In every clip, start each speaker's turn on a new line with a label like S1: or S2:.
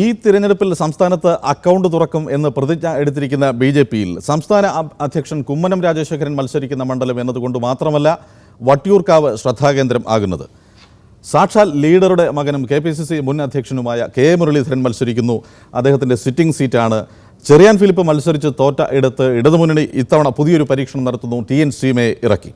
S1: ഈ തിരഞ്ഞെടുപ്പിൽ സംസ്ഥാനത്ത് അക്കൗണ്ട് തുറക്കും എന്ന് പ്രതിജ്ഞ എടുത്തിരിക്കുന്ന ബി ജെ പിയിൽ സംസ്ഥാന അധ്യക്ഷൻ കുമ്മനം രാജശേഖരൻ മത്സരിക്കുന്ന മണ്ഡലം എന്നതുകൊണ്ട് മാത്രമല്ല വട്ടിയൂർക്കാവ് ശ്രദ്ധാകേന്ദ്രം ആകുന്നത്. സാക്ഷാൽ ലീഡറുടെ മകനും കെ പി സി സി മുൻ അധ്യക്ഷനുമായ കെ മുരളീധരൻ മത്സരിക്കുന്നു. അദ്ദേഹത്തിന്റെ സിറ്റിംഗ് സീറ്റാണ്. ചെറിയാൻ ഫിലിപ്പ് മത്സരിച്ച് തോറ്റ ഇടത്ത് ഇടതുമുന്നണി ഇത്തവണ പുതിയൊരു പരീക്ഷണം നടത്തുന്നു. ടി എൻ സീമയെ ഇറക്കി.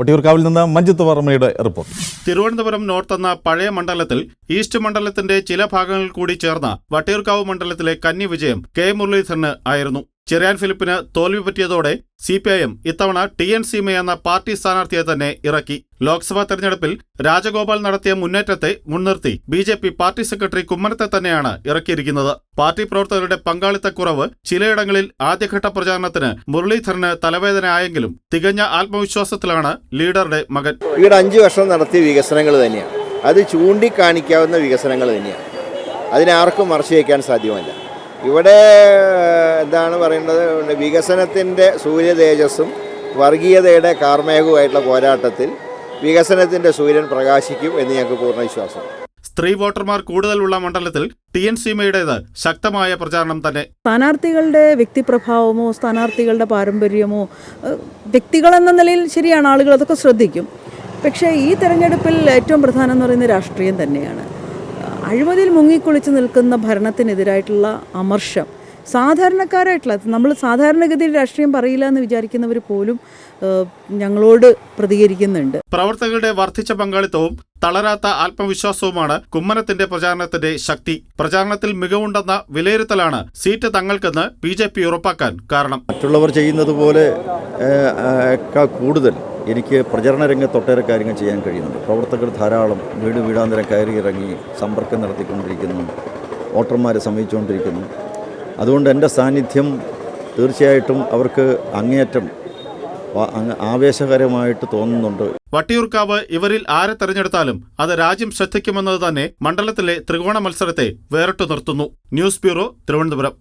S1: വട്ടിയൂർക്കാവിൽ നിന്ന് മഞ്ജിത്ത് വർമ്മയുടെ റിപ്പോർട്ട്.
S2: തിരുവനന്തപുരം നോർത്ത് എന്ന പഴയ മണ്ഡലത്തിൽ ഈസ്റ്റ് മണ്ഡലത്തിന്റെ ചില ഭാഗങ്ങളിൽ കൂടി ചേർന്ന വട്ടിയൂർക്കാവ് മണ്ഡലത്തിലെ കന്നി വിജയം കെ മുരളീധരന് ആയിരുന്നു. ചെറിയാൻ ഫിലിപ്പിന് തോൽവി പറ്റിയതോടെ സി പി ഐ എം ഇത്തവണ ടി എൻ സീമ എന്ന പാർട്ടി സ്ഥാനാർത്ഥിയെ തന്നെ ഇറക്കി. ലോക്സഭാ തെരഞ്ഞെടുപ്പിൽ രാജഗോപാൽ നടത്തിയ മുന്നേറ്റത്തെ മുൻനിർത്തി B J P party secretary കുമ്മനത്തെ തന്നെയാണ് ഇറക്കിയിരിക്കുന്നത്. പാർട്ടി പ്രവർത്തകരുടെ പങ്കാളിത്തക്കുറവ് ചിലയിടങ്ങളിൽ ആദ്യഘട്ട പ്രചാരണത്തിന് മുരളീധരന് തലവേദന ആയെങ്കിലും തികഞ്ഞ ആത്മവിശ്വാസത്തിലാണ് ലീഡറുടെ മകൻ.
S3: ഇവിടെ അഞ്ചു വർഷം നടത്തിയ വികസനങ്ങൾ തന്നെയാണ് അത് ചൂണ്ടിക്കാണിക്കാവുന്ന വികസനങ്ങൾ തന്നെയാണ് അതിനാർക്കും മറച്ചു വയ്ക്കാൻ സാധ്യമല്ല. ഇവിടെ എന്താണ് പറയേണ്ടത് വികസനത്തിന്റെ സൂര്യതേജസ്സും വർഗീയതയുടെ കാർമേകവുമായിട്ടുള്ള പോരാട്ടത്തിൽ വികസനത്തിന്റെ സൂര്യൻ പ്രകാശിക്കും എന്ന് ഞങ്ങൾക്ക് പൂർണ വിശ്വാസം.
S2: സ്ത്രീ വോട്ടർമാർ കൂടുതലുള്ള മണ്ഡലത്തിൽ ടി എൻ സീമയുടേത് ശക്തമായ പ്രചാരണം തന്നെ.
S4: സ്ഥാനാർത്ഥികളുടെ വ്യക്തിപ്രഭാവമോ സ്ഥാനാർത്ഥികളുടെ പാരമ്പര്യമോ വ്യക്തികളെന്ന നിലയിൽ ശരിയാണ് ആളുകൾ അതൊക്കെ ശ്രദ്ധിക്കും. പക്ഷേ ഈ തെരഞ്ഞെടുപ്പിൽ ഏറ്റവും പ്രധാനം എന്ന് പറയുന്നത് രാഷ്ട്രീയം തന്നെയാണ്. അഴിമതിയിൽ മുങ്ങിക്കുളിച്ച് നിൽക്കുന്ന ഭരണത്തിനെതിരായിട്ടുള്ള അമർഷം. സാധാരണക്കാരായിട്ടുള്ള നമ്മൾ സാധാരണഗതിയിൽ രാഷ്ട്രീയം പറയില്ല എന്ന് വിചാരിക്കുന്നവർ പോലും ഞങ്ങളോട് പ്രതികരിക്കുന്നുണ്ട്.
S2: പ്രവർത്തകരുടെ വർദ്ധിച്ച പങ്കാളിത്തവും തളരാത്ത ആത്മവിശ്വാസവുമാണ് കുമ്മനത്തിന്റെ പ്രചാരണത്തിന്റെ ശക്തി. പ്രചാരണത്തിൽ മികവുണ്ടെന്ന വിലയിരുത്തലാണ് സീറ്റ് തങ്ങൾക്കെന്ന് ബി ജെ പി ഉറപ്പാക്കാൻ കാരണം.
S5: മറ്റുള്ളവർ ചെയ്യുന്നത് പോലെ കൂടുതൽ. എനിക്ക് പ്രചരണ രംഗത്ത് ഒട്ടേറെ കാര്യങ്ങൾ ചെയ്യാൻ കഴിയുന്നുണ്ട്. പ്രവർത്തകർ ധാരാളം വീട് വീടാന്തരം കയറി ഇറങ്ങി സമ്പർക്കം നടത്തിക്കൊണ്ടിരിക്കുന്നു. വോട്ടർമാരെ സമീപിച്ചുകൊണ്ടിരിക്കുന്നു. അതുകൊണ്ട് എന്റെ സാന്നിധ്യം തീർച്ചയായിട്ടും അവർക്ക് അങ്ങേയറ്റം ആവേശകരമായിട്ട് തോന്നുന്നുണ്ട്.
S2: വട്ടിയൂർക്കാവ് ഇവരിൽ ആരെ തെരഞ്ഞെടുത്താലും അത് രാജ്യം ശ്രദ്ധിക്കുമെന്നത് തന്നെ മണ്ഡലത്തിലെ ത്രികോണ മത്സരത്തെ വേറിട്ടു നിർത്തുന്നു. News bureau Thiruvananthapuram.